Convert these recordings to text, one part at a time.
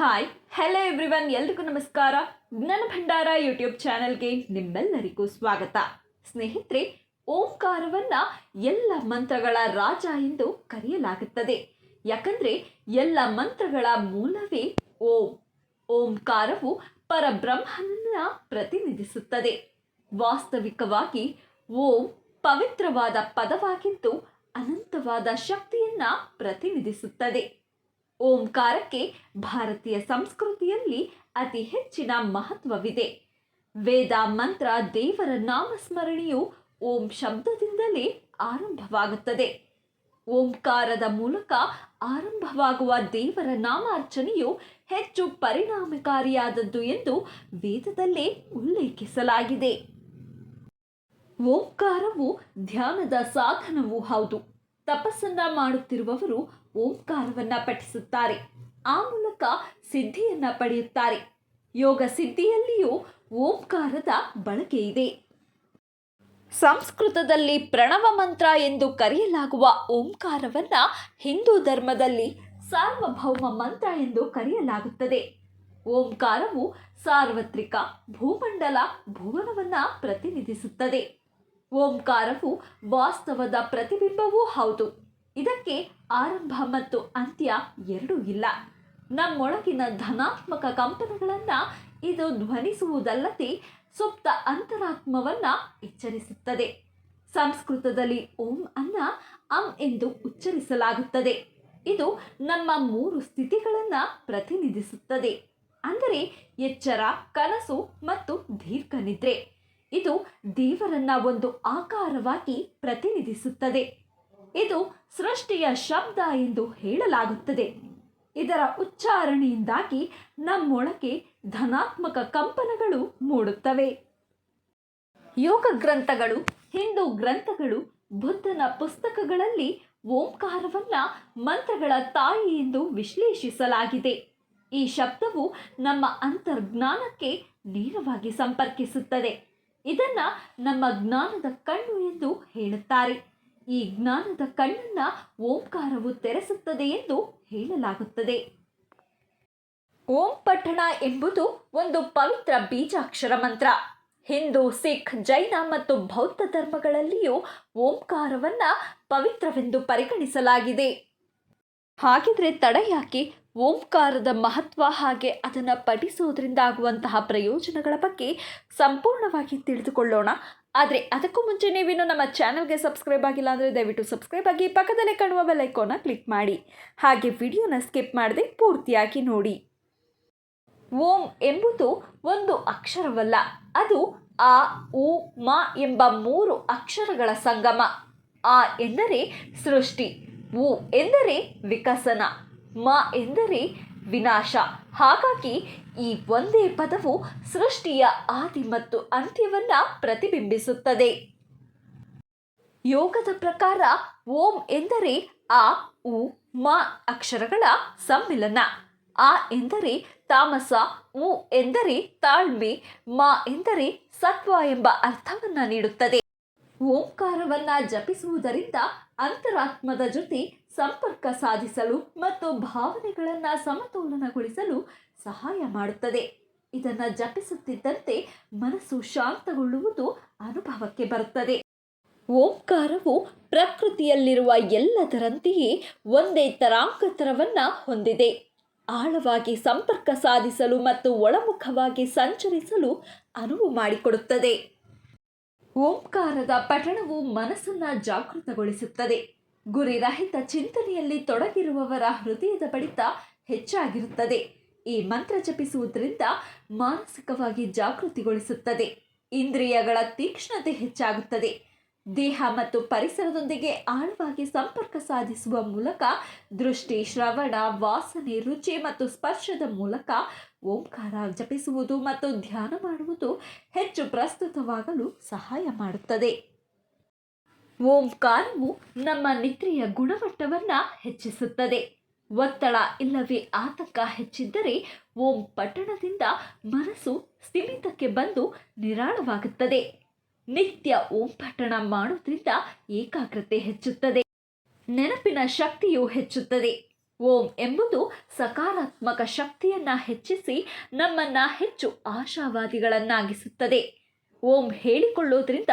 Hi hello everyone ಎಲ್ರಿಗೂ ನಮಸ್ಕಾರ. ಜ್ಞಾನ ಭಂಡಾರ ಯೂಟ್ಯೂಬ್ ಚಾನೆಲ್ಗೆ ನಿಮ್ಮೆಲ್ಲರಿಗೂ ಸ್ವಾಗತ. ಸ್ನೇಹಿತರೆ, ಓಂಕಾರವನ್ನ ಎಲ್ಲ ಮಂತ್ರಗಳ ರಾಜ ಎಂದು ಕರೆಯಲಾಗುತ್ತದೆ. ಯಾಕಂದ್ರೆ ಎಲ್ಲ ಮಂತ್ರಗಳ ಮೂಲವೇ ಓಂ. ಓಂಕಾರವು ಪರಬ್ರಹ್ಮನ ಪ್ರತಿನಿಧಿಸುತ್ತದೆ. ವಾಸ್ತವಿಕವಾಗಿ ಓಂ ಪವಿತ್ರವಾದ ಪದವಾಗಿದ್ದು ಅನಂತವಾದ ಶಕ್ತಿಯನ್ನ ಪ್ರತಿನಿಧಿಸುತ್ತದೆ. ಓಂಕಾರಕ್ಕೆ ಭಾರತೀಯ ಸಂಸ್ಕೃತಿಯಲ್ಲಿ ಅತಿ ಹೆಚ್ಚಿನ ಮಹತ್ವವಿದೆ. ವೇದ ಮಂತ್ರ ದೇವರ ನಾಮಸ್ಮರಣೆಯು ಓಂ ಶಬ್ದದಿಂದಲೇ ಆರಂಭವಾಗುತ್ತದೆ. ಓಂಕಾರದ ಮೂಲಕ ಆರಂಭವಾಗುವ ದೇವರ ನಾಮಾರ್ಚನೆಯು ಹೆಚ್ಚು ಪರಿಣಾಮಕಾರಿಯಾದದ್ದು ಎಂದು ವೇದದಲ್ಲೇ ಉಲ್ಲೇಖಿಸಲಾಗಿದೆ. ಓಂಕಾರವು ಧ್ಯಾನದ ಸಾಧನವೂ ಹೌದು. ತಪಸ್ಸನ್ನ ಮಾಡುತ್ತಿರುವವರು ಓಂಕಾರವನ್ನ ಪಠಿಸುತ್ತಾರೆ. ಆ ಮೂಲಕ ಸಿದ್ಧಿಯನ್ನ ಪಡೆಯುತ್ತಾರೆ. ಯೋಗ ಸಿದ್ಧಿಯಲ್ಲಿಯೂ ಓಂಕಾರದ ಬಳಕೆ ಇದೆ. ಸಂಸ್ಕೃತದಲ್ಲಿ ಪ್ರಣವ ಮಂತ್ರ ಎಂದು ಕರೆಯಲಾಗುವ ಓಂಕಾರವನ್ನ ಹಿಂದೂ ಧರ್ಮದಲ್ಲಿ ಸಾರ್ವಭೌಮ ಮಂತ್ರ ಎಂದು ಕರೆಯಲಾಗುತ್ತದೆ. ಓಂಕಾರವು ಸಾರ್ವತ್ರಿಕ ಭೂಮಂಡಲ ಭುವನವನ್ನ ಪ್ರತಿನಿಧಿಸುತ್ತದೆ. ಓಂಕಾರವು ವಾಸ್ತವದ ಪ್ರತಿಬಿಂಬವೂ ಹೌದು. ಇದಕ್ಕೆ ಆರಂಭ ಮತ್ತು ಅಂತ್ಯ ಎರಡೂ ಇಲ್ಲ. ನಮ್ಮೊಳಗಿನ ಧನಾತ್ಮಕ ಕಂಪನಗಳನ್ನು ಇದು ಧ್ವನಿಸುವುದಲ್ಲದೆ ಸುಪ್ತ ಅಂತರಾತ್ಮವನ್ನ ಎಚ್ಚರಿಸುತ್ತದೆ. ಸಂಸ್ಕೃತದಲ್ಲಿ ಓಂ ಅನ್ನ ಅಂ ಎಂದು ಉಚ್ಚರಿಸಲಾಗುತ್ತದೆ. ಇದು ನಮ್ಮ ಮೂರು ಸ್ಥಿತಿಗಳನ್ನು ಪ್ರತಿನಿಧಿಸುತ್ತದೆ. ಅಂದರೆ ಎಚ್ಚರ, ಕನಸು ಮತ್ತು ದೀರ್ಘ ನಿದ್ರೆ ಇದು ದೇವರನ್ನ ಒಂದು ಆಕಾರವಾಗಿ ಪ್ರತಿನಿಧಿಸುತ್ತದೆ. ಇದು ಸೃಷ್ಟಿಯ ಶಬ್ದ ಎಂದು ಹೇಳಲಾಗುತ್ತದೆ. ಇದರ ಉಚ್ಚಾರಣೆಯಿಂದಾಗಿ ನಮ್ಮೊಳಗೆ ಧನಾತ್ಮಕ ಕಂಪನಗಳು ಮೂಡುತ್ತವೆ. ಯೋಗ ಗ್ರಂಥಗಳು, ಹಿಂದೂ ಗ್ರಂಥಗಳು, ಬುದ್ಧನ ಪುಸ್ತಕಗಳಲ್ಲಿ ಓಂಕಾರವನ್ನ ಮಂತ್ರಗಳ ತಾಯಿ ಎಂದು ವಿಶ್ಲೇಷಿಸಲಾಗಿದೆ. ಈ ಶಬ್ದವು ನಮ್ಮ ಅಂತರ್ಜ್ಞಾನಕ್ಕೆ ನೇರವಾಗಿ ಸಂಪರ್ಕಿಸುತ್ತದೆ. ಇದನ್ನ ನಮ್ಮ ಜ್ಞಾನದ ಕಣ್ಣು ಎಂದು ಹೇಳುತ್ತಾರೆ. ಈ ಜ್ಞಾನದ ಕಣ್ಣನ್ನ ಓಂಕಾರವು ತೆರೆಸುತ್ತದೆ ಎಂದು ಹೇಳಲಾಗುತ್ತದೆ. ಓಂ ಪಠಣ ಎಂಬುದು ಒಂದು ಪವಿತ್ರ ಬೀಜಾಕ್ಷರ ಮಂತ್ರ. ಹಿಂದೂ, ಸಿಖ್, ಜೈನ ಮತ್ತು ಬೌದ್ಧ ಧರ್ಮಗಳಲ್ಲಿಯೂ ಓಂಕಾರವನ್ನ ಪವಿತ್ರವೆಂದು ಪರಿಗಣಿಸಲಾಗಿದೆ. ಹಾಗಿದ್ರೆ ತಡ ಯಾಕೆ ಓಂಕಾರದ ಮಹತ್ವ ಹಾಗೆ ಅದನ್ನು ಪಠಿಸುವುದರಿಂದ ಆಗುವಂತಹ ಪ್ರಯೋಜನಗಳ ಬಗ್ಗೆ ಸಂಪೂರ್ಣವಾಗಿ ತಿಳಿದುಕೊಳ್ಳೋಣ. ಆದರೆ ಅದಕ್ಕೂ ಮುಂಚೆ ನೀವಿನ್ನು ನಮ್ಮ ಚಾನಲ್ಗೆ ಸಬ್ಸ್ಕ್ರೈಬ್ ಆಗಿಲ್ಲ ಅಂದರೆ ದಯವಿಟ್ಟು ಸಬ್ಸ್ಕ್ರೈಬ್ ಆಗಿ ಪಕ್ಕದಲ್ಲೇ ಕಾಣುವ ಬೆಲೈಕೋನ ಕ್ಲಿಕ್ ಮಾಡಿ. ಹಾಗೆ ವಿಡಿಯೋನ ಸ್ಕಿಪ್ ಮಾಡದೆ ಪೂರ್ತಿಯಾಗಿ ನೋಡಿ. ಓಂ ಎಂಬುದು ಒಂದು ಅಕ್ಷರವಲ್ಲ. ಅದು ಆ, ಉ, ಮ ಎಂಬ ಮೂರು ಅಕ್ಷರಗಳ ಸಂಗಮ. ಆ ಎಂದರೆ ಸೃಷ್ಟಿ, ಉ ಎಂದರೆ ವಿಕಸನ, ಮ ಎಂದರೆ ವಿನಾಶ. ಹಾಗಾಗಿ ಈ ಒಂದೇ ಪದವು ಸೃಷ್ಟಿಯ ಆದಿ ಮತ್ತು ಅಂತ್ಯವನ್ನ ಪ್ರತಿಬಿಂಬಿಸುತ್ತದೆ. ಯೋಗದ ಪ್ರಕಾರ ಓಂ ಎಂದರೆ ಆ, ಉ, ಮ ಅಕ್ಷರಗಳ ಸಮ್ಮಿಲನ. ಆ ಎಂದರೆ ತಾಮಸ, ಉ ಎಂದರೆ ತಾಳ್ಮೆ, ಮ ಎಂದರೆ ಸತ್ವ ಎಂಬ ಅರ್ಥವನ್ನ ನೀಡುತ್ತದೆ. ಓಂಕಾರವನ್ನ ಜಪಿಸುವುದರಿಂದ ಅಂತರಾತ್ಮದ ಜೊತೆ ಸಂಪರ್ಕ ಸಾಧಿಸಲು ಮತ್ತು ಭಾವನೆಗಳನ್ನು ಸಮತೋಲನಗೊಳಿಸಲು ಸಹಾಯ ಮಾಡುತ್ತದೆ. ಇದನ್ನು ಜಪಿಸುತ್ತಿದ್ದಂತೆ ಮನಸ್ಸು ಶಾಂತಗೊಳ್ಳುವುದು ಅನುಭವಕ್ಕೆ ಬರುತ್ತದೆ. ಓಂಕಾರವು ಪ್ರಕೃತಿಯಲ್ಲಿರುವ ಎಲ್ಲದರಂತೆಯೇ ಒಂದೇ ತರಾಂಗತರವನ್ನ ಹೊಂದಿದೆ. ಆಳವಾಗಿ ಸಂಪರ್ಕ ಸಾಧಿಸಲು ಮತ್ತು ಒಳಮುಖವಾಗಿ ಸಂಚರಿಸಲು ಅನುವು ಮಾಡಿಕೊಡುತ್ತದೆ. ಓಂಕಾರದ ಪಠಣವು ಮನಸ್ಸನ್ನ ಜಾಗೃತಗೊಳಿಸುತ್ತದೆ. ಗುರಿರಹಿತ ಚಿಂತನೆಯಲ್ಲಿ ತೊಡಗಿರುವವರ ಹೃದಯದ ಬಡಿತ ಹೆಚ್ಚಾಗಿರುತ್ತದೆ. ಈ ಮಂತ್ರ ಜಪಿಸುವುದರಿಂದ ಮಾನಸಿಕವಾಗಿ ಜಾಗೃತಿಗೊಳಿಸುತ್ತದೆ. ಇಂದ್ರಿಯಗಳ ತೀಕ್ಷ್ಣತೆ ಹೆಚ್ಚಾಗುತ್ತದೆ. ದೇಹ ಮತ್ತು ಪರಿಸರದೊಂದಿಗೆ ಆಳವಾಗಿ ಸಂಪರ್ಕ ಸಾಧಿಸುವ ಮೂಲಕ ದೃಷ್ಟಿ, ಶ್ರವಣ, ವಾಸನೆ, ರುಚಿ ಮತ್ತು ಸ್ಪರ್ಶದ ಮೂಲಕ ಓಂಕಾರ ಜಪಿಸುವುದು ಮತ್ತು ಧ್ಯಾನ ಮಾಡುವುದು ಹೆಚ್ಚು ಪ್ರಸ್ತುತವಾಗಲು ಸಹಾಯ ಮಾಡುತ್ತದೆ. ಓಂಕಾರವು ನಮ್ಮ ನಿದ್ರೆಯ ಗುಣಮಟ್ಟವನ್ನು ಹೆಚ್ಚಿಸುತ್ತದೆ. ಒತ್ತಡ ಇಲ್ಲವೇ ಆತಂಕ ಹೆಚ್ಚಿದ್ದರೆ ಓಂ ಪಟ್ಟಣದಿಂದ ಮನಸ್ಸು ಸ್ಥಿಮಿತಕ್ಕೆ ಬಂದು ನಿರಾಳವಾಗುತ್ತದೆ. ನಿತ್ಯ ಓಂ ಪಠಣ ಮಾಡೋದ್ರಿಂದ ಏಕಾಗ್ರತೆ ಹೆಚ್ಚುತ್ತದೆ. ನೆನಪಿನ ಶಕ್ತಿಯು ಹೆಚ್ಚುತ್ತದೆ. ಓಂ ಎಂಬುದು ಸಕಾರಾತ್ಮಕ ಶಕ್ತಿಯನ್ನು ಹೆಚ್ಚಿಸಿ ನಮ್ಮನ್ನು ಹೆಚ್ಚು ಆಶಾವಾದಿಗಳನ್ನಾಗಿಸುತ್ತದೆ. ಓಂ ಹೇಳಿಕೊಳ್ಳೋದ್ರಿಂದ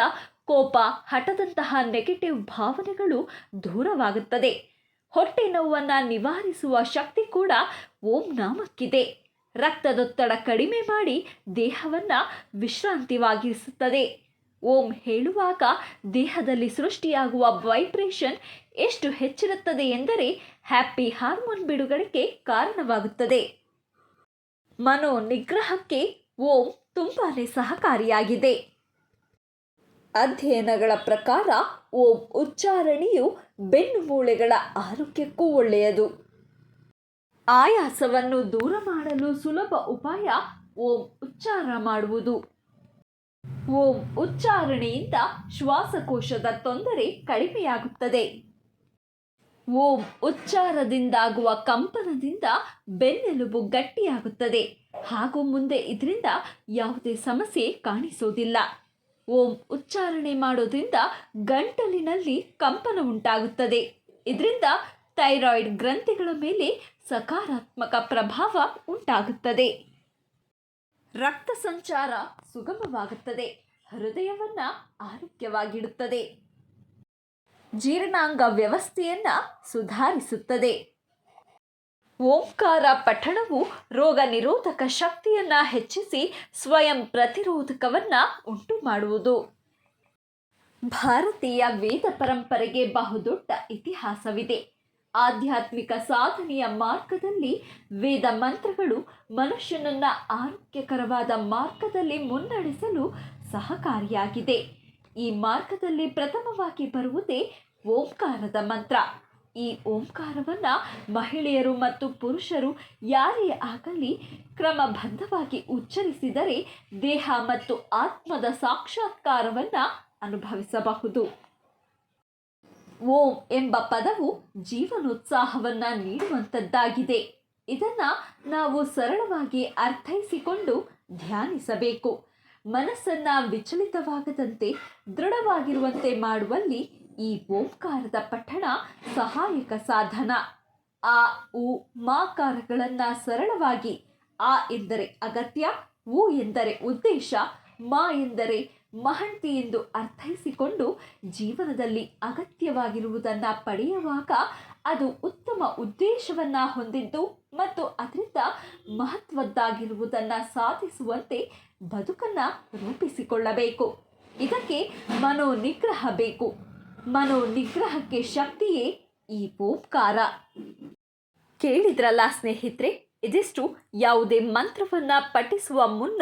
ಕೋಪ, ಹಠದಂತಹ ನೆಗೆಟಿವ್ ಭಾವನೆಗಳು ದೂರವಾಗುತ್ತದೆ. ಹೊಟ್ಟೆ ನೋವನ್ನು ನಿವಾರಿಸುವ ಶಕ್ತಿ ಕೂಡ ಓಂ ನಾಮಕ್ಕಿದೆ. ರಕ್ತದೊತ್ತಡ ಕಡಿಮೆ ಮಾಡಿ ದೇಹವನ್ನು ವಿಶ್ರಾಂತಿವಾಗಿರಿಸುತ್ತದೆ. ಓಂ ಹೇಳುವಾಗ ದೇಹದಲ್ಲಿ ಸೃಷ್ಟಿಯಾಗುವ ವೈಬ್ರೇಷನ್ ಎಷ್ಟು ಹೆಚ್ಚಿರುತ್ತದೆ ಎಂದರೆ ಹ್ಯಾಪಿ ಹಾರ್ಮೋನ್ ಬಿಡುಗಡೆಗೆ ಕಾರಣವಾಗುತ್ತದೆ. ಮನೋ ನಿಗ್ರಹಕ್ಕೆ ಓಂ ತುಂಬಾ ಸಹಕಾರಿಯಾಗಿದೆ. ಅಧ್ಯಯನಗಳ ಪ್ರಕಾರ ಓಂ ಉಚ್ಚಾರಣೆಯು ಬೆನ್ನು ಮೂಳೆಗಳ ಆರೋಗ್ಯಕ್ಕೂ ಒಳ್ಳೆಯದು. ಆಯಾಸವನ್ನು ದೂರ ಮಾಡಲು ಸುಲಭ ಉಪಾಯ ಓಂ ಉಚ್ಚಾರ ಮಾಡುವುದು. ಓಂ ಉಚ್ಚಾರಣೆಯಿಂದ ಶ್ವಾಸಕೋಶದ ತೊಂದರೆ ಕಡಿಮೆಯಾಗುತ್ತದೆ. ಓಂ ಉಚ್ಚಾರದಿಂದಾಗುವ ಕಂಪನದಿಂದ ಬೆನ್ನೆಲುಬು ಗಟ್ಟಿಯಾಗುತ್ತದೆ. ಹಾಗೂ ಮುಂದೆ ಇದರಿಂದ ಯಾವುದೇ ಸಮಸ್ಯೆ ಕಾಣಿಸೋದಿಲ್ಲ. ಓಂ ಉಚ್ಚಾರಣೆ ಮಾಡೋದ್ರಿಂದ ಗಂಟಲಿನಲ್ಲಿ ಕಂಪನ ಉಂಟಾಗುತ್ತದೆ. ಇದರಿಂದ ಥೈರಾಯ್ಡ್ ಗ್ರಂಥಿಗಳ ಮೇಲೆ ಸಕಾರಾತ್ಮಕ ಪ್ರಭಾವ ಉಂಟಾಗುತ್ತದೆ. ರಕ್ತ ಸಂಚಾರ ಸುಗಮವಾಗುತ್ತದೆ. ಹೃದಯವನ್ನ ಆರೋಗ್ಯವಾಗಿಡುತ್ತದೆ. ಜೀರ್ಣಾಂಗ ವ್ಯವಸ್ಥೆಯನ್ನ ಸುಧಾರಿಸುತ್ತದೆ. ಓಂಕಾರ ಪಠಣವು ರೋಗ ನಿರೋಧಕ ಶಕ್ತಿಯನ್ನ ಹೆಚ್ಚಿಸಿ ಸ್ವಯಂ ಪ್ರತಿರೋಧಕವನ್ನ ಉಂಟು ಮಾಡುವುದು ಭಾರತೀಯ ವೇದ ಪರಂಪರೆಗೆ ಬಹುದೊಡ್ಡ ಇತಿಹಾಸವಿದೆ. ಆಧ್ಯಾತ್ಮಿಕ ಸಾಧನೆಯ ಮಾರ್ಗದಲ್ಲಿ ವೇದ ಮಂತ್ರಗಳು ಮನುಷ್ಯನನ್ನ ಆರೋಗ್ಯಕರವಾದ ಮಾರ್ಗದಲ್ಲಿ ಮುನ್ನಡೆಸಲು ಸಹಕಾರಿಯಾಗಿದೆ. ಈ ಮಾರ್ಗದಲ್ಲಿ ಪ್ರಥಮವಾಗಿ ಬರುವುದೇ ಓಂಕಾರದ ಮಂತ್ರ. ಈ ಓಂಕಾರವನ್ನು ಮಹಿಳೆಯರು ಮತ್ತು ಪುರುಷರು ಯಾರೇ ಆಗಲಿ ಕ್ರಮಬದ್ಧವಾಗಿ ಉಚ್ಚರಿಸಿದರೆ ದೇಹ ಮತ್ತು ಆತ್ಮದ ಸಾಕ್ಷಾತ್ಕಾರವನ್ನು ಅನುಭವಿಸಬಹುದು. ಓಂ ಎಂಬ ಪದವು ಜೀವನೋತ್ಸಾಹವನ್ನ ನೀಡುವಂಥದ್ದಾಗಿದೆ. ಇದನ್ನ ನಾವು ಸರಳವಾಗಿ ಅರ್ಥೈಸಿಕೊಂಡು ಧ್ಯಾನಿಸಬೇಕು. ಮನಸ್ಸನ್ನ ವಿಚಲಿತವಾಗದಂತೆ ದೃಢವಾಗಿರುವಂತೆ ಮಾಡುವಲ್ಲಿ ಈ ಓಂಕಾರದ ಪಠಣ ಸಹಾಯಕ ಸಾಧನ. ಆ, ಉ, ಮಾಕಾರಗಳನ್ನು ಸರಳವಾಗಿ, ಆ ಎಂದರೆ ಅಗತ್ಯ, ಉ ಎಂದರೆ ಉದ್ದೇಶ, ಮಾ ಎಂದರೆ ಮಹಂತಿ ಎಂದು ಅರ್ಥೈಸಿಕೊಂಡು ಜೀವನದಲ್ಲಿ ಅಗತ್ಯವಾಗಿರುವುದನ್ನು ಪಡೆಯುವಾಗ ಅದು ಉತ್ತಮ ಉದ್ದೇಶವನ್ನು ಹೊಂದಿದ್ದು ಮತ್ತು ಅದರಿಂದ ಮಹತ್ವದ್ದಾಗಿರುವುದನ್ನು ಸಾಧಿಸುವಂತೆ ಬದುಕನ್ನು ರೂಪಿಸಿಕೊಳ್ಳಬೇಕು. ಇದಕ್ಕೆ ಮನೋ ನಿಗ್ರಹ ಬೇಕು. ಮನೋ ನಿಗ್ರಹಕ್ಕೆ ಶಕ್ತಿಯೇ ಈ ಓಂಕಾರ ಕೇಳಿದ್ರಲ್ಲ ಸ್ನೇಹಿತರೆ, ಇದಿಷ್ಟು ಯಾವುದೇ ಮಂತ್ರವನ್ನು ಪಠಿಸುವ ಮುನ್ನ